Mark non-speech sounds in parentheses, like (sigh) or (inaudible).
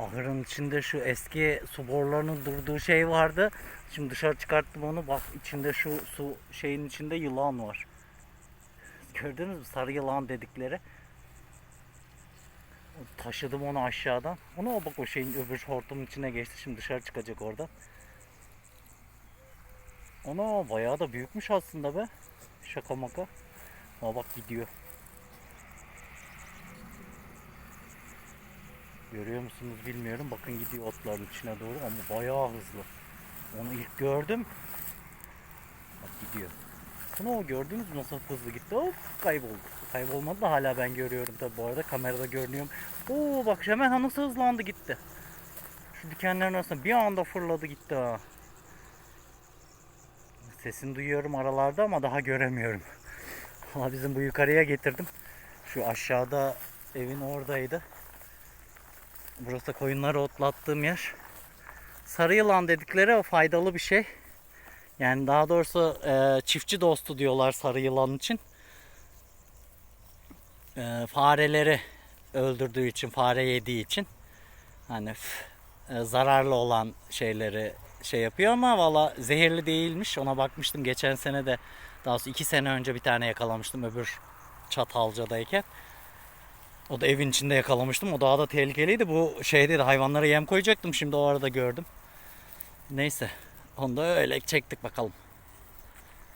Ahırın içinde şu eski su borularının durduğu şey vardı. Şimdi dışarı çıkarttım onu. Bak içinde şu su şeyin içinde yılan var. Gördünüz mü? Sarı yılan dedikleri. Taşıdım onu aşağıdan. Ona bak o şeyin öbür hortumun içine geçti. Şimdi dışarı çıkacak oradan. Ona bayağı da büyükmüş aslında be. Şaka maka. Ama bak gidiyor. Görüyor musunuz bilmiyorum. Bakın gidiyor otların içine doğru ama bayağı hızlı. Onu ilk gördüm. Bak gidiyor. Bunu o gördünüz nasıl hızlı gitti? Hop kayboldu. Kaybolmadı da hala ben görüyorum tabi bu arada kamerada görünüyorum. Oo bak hemen nasıl hızlandı gitti. Şu dikenlerin arasında bir anda fırladı gitti ha. Sesini duyuyorum aralarda ama daha göremiyorum. (laughs) Valla bizim bu yukarıya getirdim. Şu aşağıda evin oradaydı. Burası koyunları otlattığım yer. Sarı yılan dedikleri o faydalı bir şey. Yani daha doğrusu e, çiftçi dostu diyorlar sarı yılan için. E, fareleri öldürdüğü için, fare yediği için hani f- e, zararlı olan şeyleri şey yapıyor ama valla zehirli değilmiş. Ona bakmıştım geçen sene de daha doğrusu iki sene önce bir tane yakalamıştım öbür Çatalca'dayken. O da evin içinde yakalamıştım. O daha da tehlikeliydi. Bu şeyde hayvanlara yem koyacaktım. Şimdi o arada gördüm. Neyse. Onu da öyle çektik bakalım.